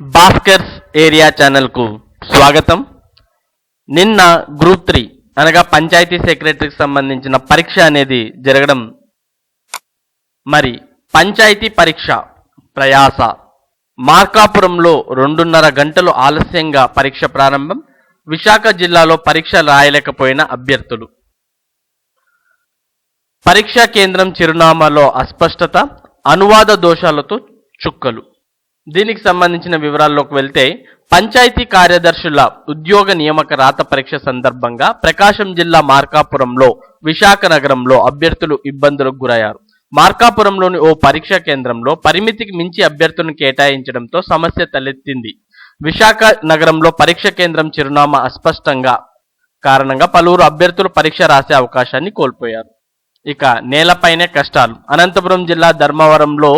Bhaskar's area ఛానల్కు స్వాగతం. నిన్న గ్రూప్ త్రీ అనగా పంచాయతీ సెక్రటరీకి సంబంధించిన పరీక్ష అనేది జరగడం. మరి పంచాయతీ పరీక్ష ప్రయాస. మార్కాపురంలో రెండున్నర గంటలు ఆలస్యంగా పరీక్ష ప్రారంభం. విశాఖ జిల్లాలో పరీక్ష రాయలేకపోయిన అభ్యర్థులు. పరీక్షా కేంద్రం చిరునామాలో అస్పష్టత అనువాద దోషాలతో చుక్కలు. దీనికి సంబంధించిన వివరాల్లోకి వెళ్తే పంచాయతీ కార్యదర్శుల ఉద్యోగ నియామక రాత పరీక్ష సందర్భంగా ప్రకాశం జిల్లా మార్కాపురంలో విశాఖ నగరంలో అభ్యర్థులు ఇబ్బందులకు గురయ్యారు. మార్కాపురంలోని ఓ పరీక్షా కేంద్రంలో పరిమితికి మించి అభ్యర్థులను కేటాయించడంతో సమస్య తలెత్తింది. విశాఖ నగరంలో పరీక్ష కేంద్రం చిరునామా అస్పష్టంగా కారణంగా పలువురు అభ్యర్థులు పరీక్ష రాసే అవకాశాన్ని కోల్పోయారు. ఇక నేలపైనే కష్టాలు. అనంతపురం జిల్లా ధర్మవరంలో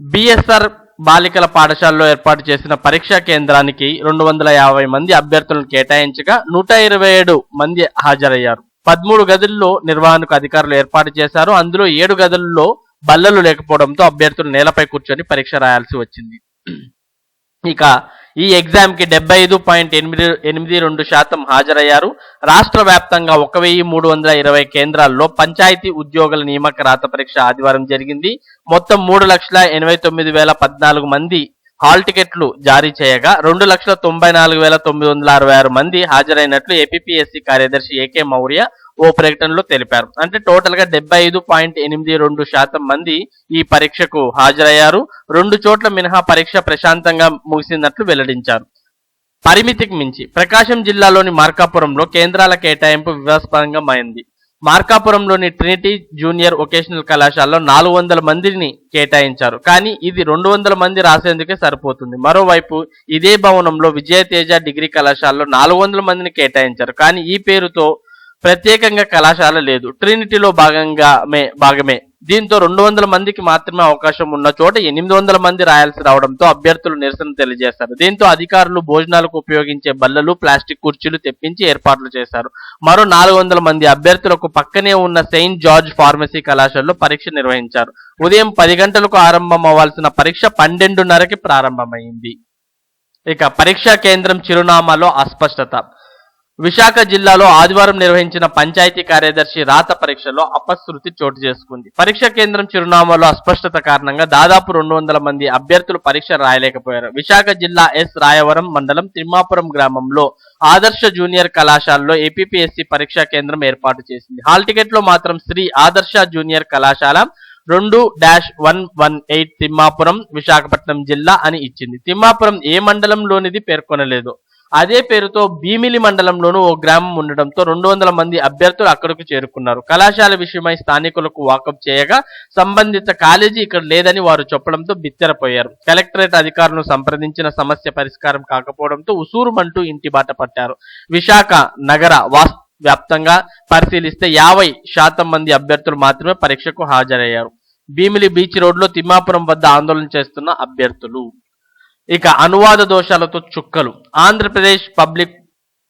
బిఎస్ఆర్ బాలికల పాఠశాలలో ఏర్పాటు చేసిన పరీక్షా కేంద్రానికి రెండు వందల యాభై మంది అభ్యర్థులను కేటాయించగా నూట ఇరవై ఏడు మంది హాజరయ్యారు. పదమూడు గదుల్లో నిర్వహణకు అధికారులు ఏర్పాటు చేశారు. అందులో ఏడు గదుల్లో బల్లలు లేకపోవడంతో అభ్యర్థులు నేలపై కూర్చొని పరీక్ష రాయాల్సి వచ్చింది. ఇక ఈ ఎగ్జామ్కి డెబ్బై ఐదు పాయింట్ ఎనిమిది ఎనిమిది రెండు శాతం హాజరయ్యారు. రాష్ట్ర వ్యాప్తంగా ఒక వెయ్యి మూడు వందల ఇరవై కేంద్రాల్లో పంచాయతీ ఉద్యోగుల నియామక రాత పరీక్ష ఆదివారం జరిగింది. మొత్తం మూడు లక్షల ఎనభై తొమ్మిది వేల పద్నాలుగు మంది హాల్ టికెట్లు జారీ చేయగా రెండు లక్షల తొంభై నాలుగు వేల తొమ్మిది వందల అరవై ఆరు మంది హాజరైనట్లు ఏపీఎస్సీ కార్యదర్శి ఏకే మౌర్య ఓ ప్రకటనలో తెలిపారు. అంటే టోటల్గా డెబ్బై ఐదు పాయింట్ ఎనిమిది రెండు శాతం మంది ఈ పరీక్షకు హాజరయ్యారు. రెండు చోట్ల మినహా పరీక్ష ప్రశాంతంగా ముగిసినట్లు వెల్లడించారు. పరిమితికి మించి ప్రకాశం జిల్లాలోని మార్కాపురంలో కేంద్రాల కేటాయింపు వివాదాస్పదంగా మారింది. మార్కాపురంలోని ట్రినిటీ జూనియర్ వొకేషనల్ కళాశాలలో నాలుగు వందల మందిని కేటాయించారు. కానీ ఇది రెండు వందల మంది రాసేందుకే సరిపోతుంది. మరోవైపు ఇదే భవనంలో విజయతేజ డిగ్రీ కళాశాలలో నాలుగు వందల మందిని కేటాయించారు. కానీ ఈ పేరుతో ప్రత్యేకంగా కళాశాల లేదు. ట్రినిటీలో భాగంగా భాగమే. దీంతో రెండు వందల మందికి మాత్రమే అవకాశం ఉన్న చోట ఎనిమిది వందల మంది రాయాల్సి రావడంతో అభ్యర్థులు నిరసన తెలియజేశారు. దీంతో అధికారులు భోజనాలకు ఉపయోగించే బల్లలు ప్లాస్టిక్ కుర్చీలు తెప్పించి ఏర్పాట్లు చేశారు. మరో నాలుగు వందల మంది అభ్యర్థులకు పక్కనే ఉన్న సెయింట్ జార్జ్ ఫార్మసీ కళాశాలలో పరీక్ష నిర్వహించారు. ఉదయం పది గంటలకు ఆరంభం అవ్వాల్సిన పరీక్ష పన్నెండున్నరకి ప్రారంభమైంది. ఇక పరీక్షా కేంద్రం చిరునామాలో అస్పష్టత. విశాఖ జిల్లాలో ఆదివారం నిర్వహించిన పంచాయతీ కార్యదర్శి రాత పరీక్షలో అపశృతి చోటు చేసుకుంది. పరీక్ష కేంద్రం చిరునామాలో అస్పష్టత కారణంగా దాదాపు రెండు వందల మంది అభ్యర్థులు పరీక్ష రాయలేకపోయారు. విశాఖ జిల్లా ఎస్. రాయవరం మండలం తిమ్మాపురం గ్రామంలో ఆదర్శ జూనియర్ కళాశాలలో ఏపీఎస్సి పరీక్షా కేంద్రం ఏర్పాటు చేసింది. హాల్ టికెట్లో మాత్రం శ్రీ ఆదర్శ జూనియర్ కళాశాల రెండు dash one one eight Thimmapuram Visakhapatnam జిల్లా అని ఇచ్చింది. తిమ్మాపురం ఏ మండలంలోనిది పేర్కొనలేదు. అదే పేరుతో భీమిలి మండలంలోనూ ఓ గ్రామం ఉండడంతో రెండు వందల మంది అభ్యర్థులు అక్కడకు చేరుకున్నారు. కళాశాల విషయమై స్థానికులకు వాకప్ చేయగా సంబంధిత కాలేజీ ఇక్కడ లేదని వారు చెప్పడంతో బిత్తెరపోయారు. కలెక్టరేట్ అధికారులను సంప్రదించిన సమస్య పరిష్కారం కాకపోవడంతో ఉసూరుమంటూ ఇంటి బాట పట్టారు. విశాఖ నగర వాస్ వ్యాప్తంగా పరిశీలిస్తే యాభై శాతం మంది అభ్యర్థులు మాత్రమే పరీక్షకు హాజరయ్యారు. భీమిలి బీచ్ రోడ్లో తిమ్మాపురం వద్ద ఆందోళన చేస్తున్న అభ్యర్థులు ఇక అనువాద దోషాలతో చుక్కలు. Andhra Pradesh public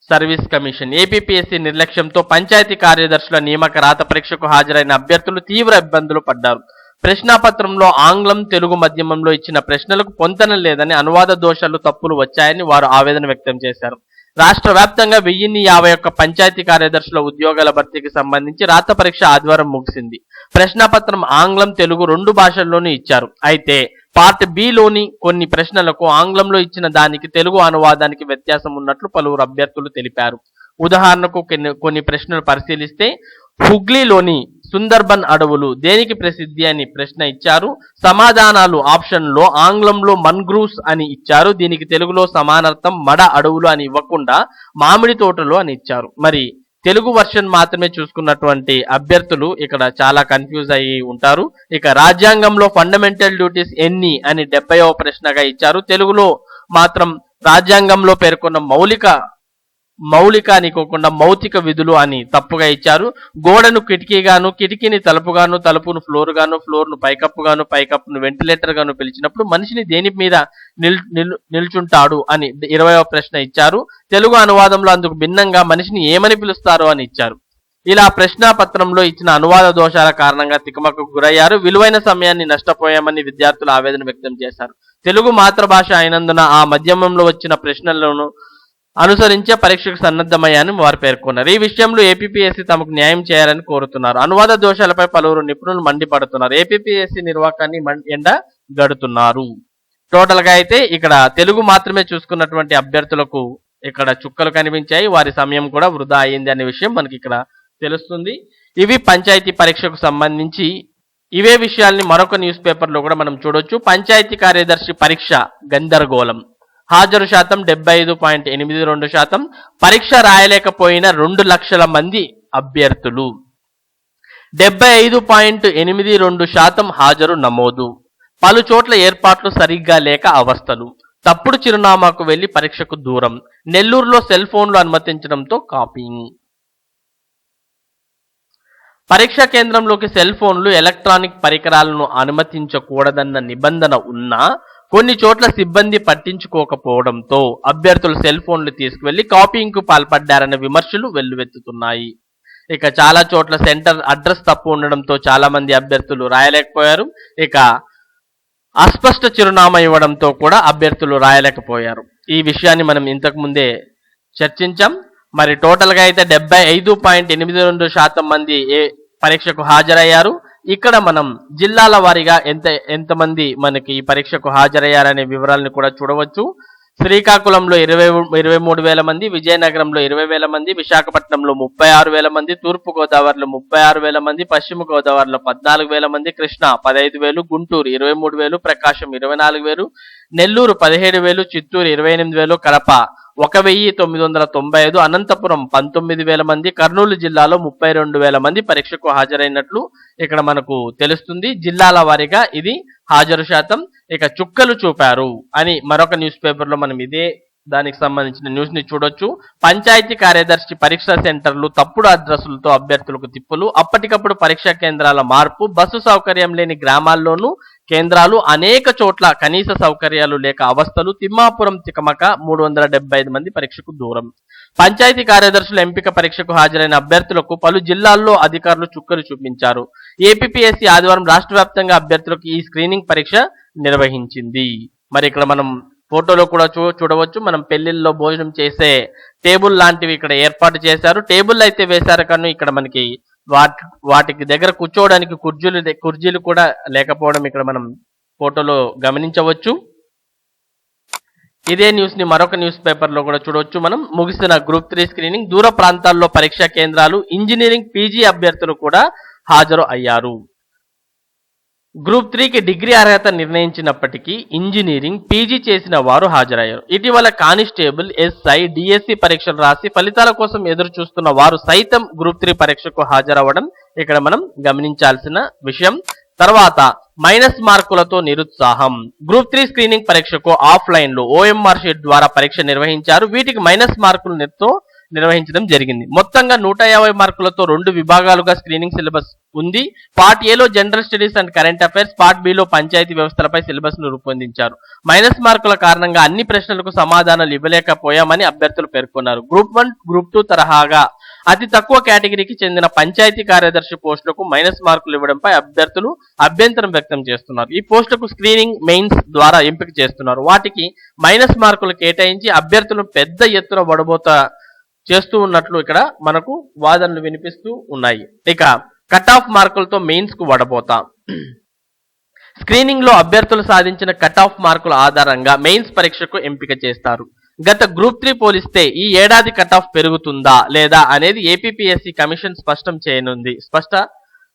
service commission APPSC నిర్లక్ష్యంతో పంచాయతీ కార్యదర్శుల నియామక రాత పరీక్షకు హాజరైన అభ్యర్థులు తీవ్ర ఇబ్బందులు పడ్డారు. ప్రశ్నాపత్రంలో ఆంగ్లం తెలుగు మాధ్యమంలో ఇచ్చిన ప్రశ్నలకు పొంతన లేదని అనువాద దోషాలు తప్పులు వచ్చాయని వారు ఆవేదన వ్యక్తం చేశారు. రాష్ట్ర వ్యాప్తంగా వెయ్యిన్ని యాభై ఒక్క పంచాయతీ కార్యదర్శుల ఉద్యోగాల భర్తీకి సంబంధించి రాత పరీక్ష ఆదివారం ముగిసింది. ప్రశ్నాపత్రం ఆంగ్లం తెలుగు రెండు భాషల్లోనూ ఇచ్చారు. అయితే పార్ట్ బిలోని కొన్ని ప్రశ్నలకు ఆంగ్లంలో ఇచ్చిన దానికి తెలుగు అనువాదానికి వ్యత్యాసం ఉన్నట్లు పలువురు అభ్యర్థులు తెలిపారు. ఉదాహరణకు కొన్ని కొన్ని ప్రశ్నలు పరిశీలిస్తే హుగ్లీలోని సుందర్బన్ అడవులు దేనికి ప్రసిద్ధి అని ప్రశ్న ఇచ్చారు. సమాధానాలు ఆప్షన్లో ఆంగ్లంలో మన్గ్రూస్ అని ఇచ్చారు. దీనికి తెలుగులో సమానార్థం మడ అడవులు అని ఇవ్వకుండా మామిడి తోటలు అని ఇచ్చారు. మరి తెలుగు వర్షన్ మాత్రమే చూసుకున్నటువంటి అభ్యర్థులు ఇక్కడ చాలా కన్ఫ్యూజ్ అయ్యి ఉంటారు. ఇక రాజ్యాంగంలో ఫండమెంటల్ డ్యూటీస్ ఎన్ని అని డెబ్బైవ ప్రశ్నగా ఇచ్చారు. తెలుగులో మాత్రం రాజ్యాంగంలో పేర్కొన్న మౌలిక మౌలిక అనుకోకుండా మౌతిక విధులు అని తప్పుగా ఇచ్చారు. గోడను కిటికీగాను కిటికీని తలుపుగాను తలుపును ఫ్లోర్ గాను ఫ్లోర్ను పైకప్పుగాను పైకప్పును వెంటిలేటర్ గాను పిలిచినప్పుడు మనిషిని దేని మీద నిల్ నిల్ నిల్చుంటాడు అని ఇరవయవ ప్రశ్న ఇచ్చారు. తెలుగు అనువాదంలో అందుకు భిన్నంగా మనిషిని ఏమని పిలుస్తారు అని ఇచ్చారు. ఇలా ప్రశ్నాపత్రంలో ఇచ్చిన అనువాద దోషాల కారణంగా తికమకు గురయ్యారు. విలువైన సమయాన్ని నష్టపోయామని విద్యార్థులు ఆవేదన వ్యక్తం చేశారు. తెలుగు మాతృభాష అయినందున ఆ మధ్యమంలో వచ్చిన ప్రశ్నలను అనుసరించే పరీక్షకు సన్నద్ధమయ్యాని వారు పేర్కొన్నారు. ఈ విషయంలో ఏపీఎస్సీ తమకు న్యాయం చేయాలని కోరుతున్నారు. అనువాద దోషాలపై పలువురు నిపుణులు మండిపడుతున్నారు. ఏపీఎస్సీ నిర్వాకాన్ని ఎండ గడుతున్నారు. టోటల్గా అయితే ఇక్కడ తెలుగు మాత్రమే చూసుకున్నటువంటి అభ్యర్థులకు ఇక్కడ చుక్కలు కనిపించాయి. వారి సమయం కూడా వృధా అయింది అనే విషయం మనకి ఇక్కడ తెలుస్తుంది. ఇవి పంచాయతీ పరీక్షకు సంబంధించి ఇవే విషయాల్ని మరొక న్యూస్ పేపర్లో కూడా మనం చూడొచ్చు. పంచాయతీ కార్యదర్శి పరీక్ష గందరగోళం. హాజరు శాతం డెబ్బై ఐదు పాయింట్ ఎనిమిది రెండు శాతం. పరీక్ష రాయలేకపోయిన రెండు లక్షల మంది అభ్యర్థులు. డెబ్బై ఐదు పాయింట్ ఎనిమిది రెండు శాతం హాజరు నమోదు. పలు చోట్ల ఏర్పాట్లు సరిగ్గా లేక అవస్థలు. తప్పుడు చిరునామాకు వెళ్ళి పరీక్షకు దూరం. నెల్లూరులో సెల్ ఫోన్లు అనుమతించడంతో కాపీయింగ్. పరీక్షా కేంద్రంలోకి సెల్ ఫోన్లు ఎలక్ట్రానిక్ పరికరాలను అనుమతించకూడదన్న నిబంధన ఉన్నా కొన్ని చోట్ల సిబ్బంది పట్టించుకోకపోవడంతో అభ్యర్థులు సెల్ ఫోన్లు తీసుకువెళ్ళి కాపీయింగ్కు పాల్పడ్డారన్న విమర్శలు వెల్లువెత్తుతున్నాయి. ఇక చాలా చోట్ల సెంటర్ అడ్రస్ తప్పు ఉండడంతో చాలా మంది అభ్యర్థులు రాయలేకపోయారు. ఇక అస్పష్ట చిరునామా ఇవ్వడంతో కూడా అభ్యర్థులు రాయలేకపోయారు. ఈ విషయాన్ని మనం ఇంతకు ముందే చర్చించాం. మరి టోటల్గా అయితే డెబ్బై ఐదు పాయింట్ ఎనిమిది రెండు శాతం మంది ఏ పరీక్షకు హాజరయ్యారు. ఇక్కడ మనం జిల్లాల వారీగా ఎంత ఎంతమంది మనకి ఈ పరీక్షకు హాజరయ్యారనే వివరాలను కూడా చూడవచ్చు. శ్రీకాకుళంలో ఇరవై ఇరవై మూడు వేల మంది విజయనగరంలో ఇరవై వేల మంది విశాఖపట్నంలో ముప్పై ఆరు వేల మంది తూర్పు గోదావరిలో ముప్పై ఆరు వేల మంది పశ్చిమ గోదావరిలో పద్నాలుగు వేల మంది కృష్ణా పదహైదు వేలు గుంటూరు ఇరవై మూడు వేలు ప్రకాశం ఇరవై నాలుగు వేలు నెల్లూరు పదిహేడు వేలు చిత్తూరు ఇరవై ఎనిమిది వేలు కడప ఒక వెయ్యి తొమ్మిది వందల తొంభై ఐదు అనంతపురం పంతొమ్మిది వేల మంది కర్నూలు జిల్లాలో ముప్పై రెండు వేల మంది పరీక్షకు హాజరైనట్లు ఇక్కడ మనకు తెలుస్తుంది. జిల్లాల వారీగా ఇది హాజరు శాతం. ఇక చుక్కలు చూపారు అని మరొక న్యూస్ పేపర్లో మనం ఇదే దానికి సంబంధించిన న్యూస్ని చూడొచ్చు. పంచాయతీ కార్యదర్శి పరీక్షా సెంటర్లు తప్పుడు అడ్రస్సులతో అభ్యర్థులకు తిప్పులు అప్పటికప్పుడు పరీక్షా కేంద్రాల మార్పు బస్సు సౌకర్యం లేని గ్రామాల్లోనూ కేంద్రాలు అనేక చోట్ల కనీస సౌకర్యాలు లేక అవస్థలు తిమ్మాపురం తికమక మూడు వందల డెబ్బై ఐదు మంది పరీక్షకు దూరం. పంచాయతీ కార్యదర్శుల ఎంపిక పరీక్షకు హాజరైన అభ్యర్థులకు పలు జిల్లాల్లో అధికారులు చుక్కలు చూపించారు. ఏపీఎస్సీ ఆదివారం రాష్ట్ర వ్యాప్తంగా అభ్యర్థులకు ఈ స్క్రీనింగ్ పరీక్ష నిర్వహించింది. మరి ఇక్కడ మనం ఫోటోలో కూడా చూ చూడవచ్చు. మనం పెళ్ళిళ్ళలో భోజనం చేసే టేబుల్ లాంటివి ఇక్కడ ఏర్పాటు చేశారు. టేబుల్ అయితే వేశారు కానీ ఇక్కడ మనకి వాటి వాటికి దగ్గర కూర్చోవడానికి కుర్జీలు కుర్జీలు కూడా లేకపోవడం ఇక్కడ మనం ఫోటోలో గమనించవచ్చు. ఇదే న్యూస్ని మరొక న్యూస్ పేపర్లో కూడా చూడవచ్చు మనం. ముగిసిన గ్రూప్ త్రీ స్క్రీనింగ్. దూర ప్రాంతాల్లో పరీక్షా కేంద్రాలు ఇంజనీరింగ్ పీజీ అభ్యర్థులు కూడా హాజరు అయ్యారు. గ్రూప్ త్రీకి డిగ్రీ అర్హత నిర్ణయించినప్పటికీ ఇంజనీరింగ్ పీజీ చేసిన వారు హాజరయ్యారు. ఇటీవల కానిస్టేబుల్ ఎస్ఐ డిఎస్సి పరీక్షలు రాసి ఫలితాల కోసం ఎదురు చూస్తున్న వారు సైతం గ్రూప్ త్రీ పరీక్షకు హాజరవ్వడం ఇక్కడ మనం గమనించాల్సిన విషయం. తర్వాత మైనస్ మార్కులతో నిరుత్సాహం. గ్రూప్ త్రీ స్క్రీనింగ్ పరీక్షకు ఆఫ్లైన్లో ఓఎంఆర్ షీట్ ద్వారా పరీక్ష నిర్వహించారు. వీటికి మైనస్ మార్కులతో నిర్వహించడం జరిగింది. మొత్తంగా నూట యాభై మార్కులతో రెండు విభాగాలుగా స్క్రీనింగ్ సిలబస్ ఉంది. పార్ట్ ఏలో general studies and current affairs part below panchayat వ్యవస్థలపై సిలబస్ను రూపొందించారు. మైనస్ మార్కుల కారణంగా అన్ని ప్రశ్నలకు సమాధానాలు ఇవ్వలేకపోయామని అభ్యర్థులు పేర్కొన్నారు. గ్రూప్ వన్ గ్రూప్ టూ తరహాగా అతి తక్కువ కేటగిరీకి చెందిన పంచాయతీ కార్యదర్శి పోస్టులకు మైనస్ మార్కులు ఇవ్వడంపై అభ్యర్థులు అభ్యంతరం వ్యక్తం చేస్తున్నారు. ఈ పోస్టులకు స్క్రీనింగ్ మెయిన్స్ ద్వారా ఎంపిక చేస్తున్నారు. వాటికి మైనస్ మార్కులు కేటాయించి అభ్యర్థులు పెద్ద ఎత్తున వడబోత చేస్తూ ఉన్నట్లు ఇక్కడ మనకు వాదనలు వినిపిస్తూ ఉన్నాయి. ఇక కట్ ఆఫ్ మార్కులతో మెయిన్స్కు వడబోతాం. స్క్రీనింగ్లో అభ్యర్థులు సాధించిన కట్ ఆఫ్ మార్కుల ఆధారంగా మెయిన్స్ పరీక్షకు ఎంపిక చేస్తారు. గత గ్రూప్ త్రీ పోలిస్తే ఈ ఏడాది కట్ ఆఫ్ పెరుగుతుందా లేదా అనేది ఏపీఎస్సి కమిషన్ స్పష్టం చేయనుంది. స్పష్ట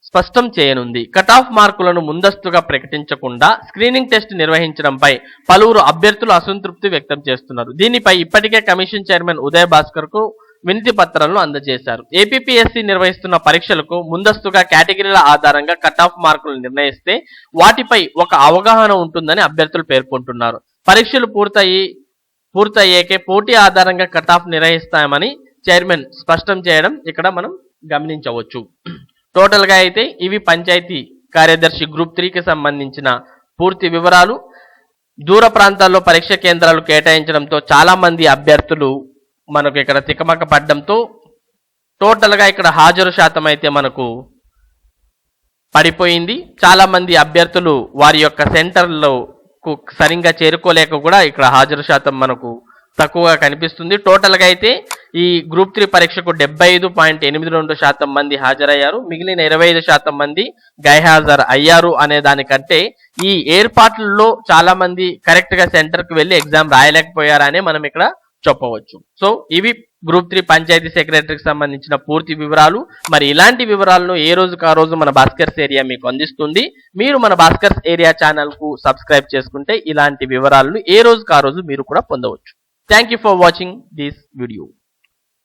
స్పష్టం చేయనుంది. కట్ ఆఫ్ మార్కులను ముందస్తుగా ప్రకటించకుండా స్క్రీనింగ్ టెస్ట్ నిర్వహించడంపై పలువురు అభ్యర్థులు అసంతృప్తి వ్యక్తం చేస్తున్నారు. దీనిపై ఇప్పటికే కమిషన్ చైర్మన్ ఉదయ్ భాస్కర్కు వినతి పత్రాలను అందజేశారు. ఏపీఎస్సి నిర్వహిస్తున్న పరీక్షలకు ముందస్తుగా కేటగిరీల ఆధారంగా కట్ ఆఫ్ మార్కులు నిర్ణయిస్తే వాటిపై ఒక అవగాహన ఉంటుందని అభ్యర్థులు పేర్కొంటున్నారు. పరీక్షలు పూర్తయి పూర్తయ్యేకే పోటీ ఆధారంగా కట్ ఆఫ్ నిర్వహిస్తామని చైర్మన్ స్పష్టం చేయడం ఇక్కడ మనం గమనించవచ్చు. టోటల్గా అయితే ఇవి పంచాయతీ కార్యదర్శి గ్రూప్ త్రీకి సంబంధించిన పూర్తి వివరాలు. దూర ప్రాంతాల్లో పరీక్ష కేంద్రాలు కేటాయించడంతో చాలా మంది అభ్యర్థులు మనకు ఇక్కడ తికమక పడ్డంతో టోటల్గా ఇక్కడ హాజరు శాతం అయితే మనకు పడిపోయింది. చాలామంది అభ్యర్థులు వారి యొక్క సెంటర్లో కు సరిగ్గా చేరుకోలేక కూడా ఇక్కడ హాజరు శాతం మనకు తక్కువగా కనిపిస్తుంది. టోటల్గా అయితే ఈ గ్రూప్ త్రీ పరీక్షకు డెబ్బై ఐదు పాయింట్ ఎనిమిది రెండు శాతం మంది హాజరయ్యారు. మిగిలిన ఇరవై ఐదు శాతం మంది గైహాజర్ అయ్యారు అనే దానికంటే ఈ ఏర్పాట్లలో చాలా మంది సెంటర్కు వెళ్ళి ఎగ్జామ్ రాయలేకపోయారనే మనం ఇక్కడ చెప్పవచ్చు. సో ఇవి గ్రూప్ త్రీ పంచాయతీ సెక్రటరీకి సంబంధించిన పూర్తి వివరాలు. మరి ఇలాంటి వివరాలను ఏ రోజుకు ఆ రోజు మన భాస్కర్స్ ఏరియా మీకు అందిస్తుంది. మీరు మన భాస్కర్స్ ఏరియా ఛానల్కు సబ్స్క్రైబ్ చేసుకుంటే ఇలాంటి వివరాలను ఏ రోజుకు ఆ రోజు మీరు కూడా పొందవచ్చు. Thank you for watching this video